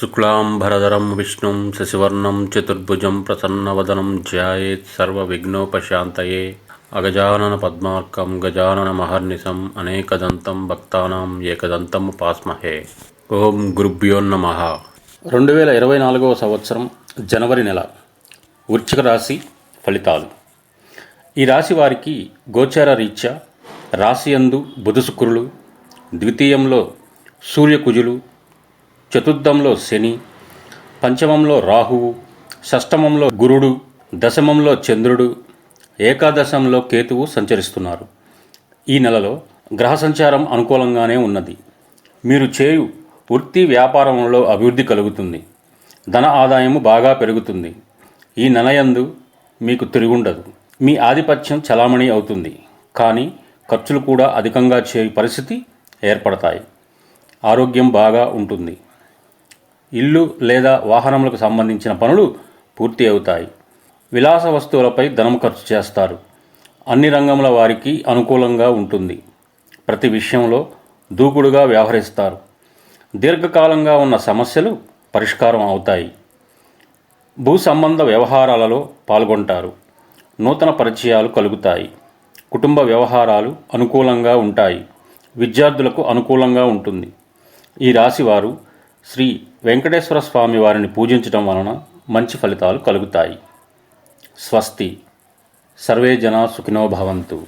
శుక్లాంబరధరం విష్ణుం శశివర్ణం చతుర్భుజం ప్రసన్నవదనం ధ్యాయేత్ సర్వవిఘ్నోపశాంతయే. అగజానన పద్మార్కం గజానన మహర్నిశం అనేకదంతం భక్తానాం ఏకదంతం పాస్మహే ఓం గురుభ్యోన్నమ రెండు వేల ఇరవై నాలుగవ సంవత్సరం జనవరి నెల. వృశ్చిక రాశి ఫలితాలు. ఈ రాశి వారికి గోచార రీత్యా రాశియందు బుధ శుక్రులు ద్వితీయంలో సూర్యకుజులు చతుర్థంలో శని పంచమంలో రాహువు షష్టమంలో గురుడు దశమంలో చంద్రుడు ఏకాదశంలో కేతువు సంచరిస్తున్నారు. ఈ నెలలో గ్రహ సంచారం అనుకూలంగానే ఉన్నది. మీరు చేయు వృత్తి వ్యాపారంలో అభివృద్ధి కలుగుతుంది. ధన ఆదాయము బాగా పెరుగుతుంది. ఈ నెలయందు మీకు తిరుగుండదు. మీ ఆధిపత్యం చలామణి అవుతుంది. కానీ ఖర్చులు కూడా అధికంగా చేయు పరిస్థితి ఏర్పడతాయి. ఆరోగ్యం బాగా ఉంటుంది. ఇల్లు లేదా వాహనములకు సంబంధించిన పనులు పూర్తి అవుతాయి. విలాస వస్తువులపై ధనం ఖర్చు చేస్తారు. అన్ని రంగముల వారికి అనుకూలంగా ఉంటుంది. ప్రతి విషయంలో దూకుడుగా వ్యవహరిస్తారు. దీర్ఘకాలంగా ఉన్న సమస్యలు పరిష్కారం అవుతాయి. భూ సంబంధ వ్యవహారాలలో పాల్గొంటారు. నూతన పరిచయాలు కలుగుతాయి. కుటుంబ వ్యవహారాలు అనుకూలంగా ఉంటాయి. విద్యార్థులకు అనుకూలంగా ఉంటుంది. ఈ రాశివారు శ్రీ వెంకటేశ్వర స్వామి వారిని పూజించడం వలన మంచి ఫలితాలు కలుగుతాయి. స్వస్తి. సర్వే జనా సుఖినో భవంతు.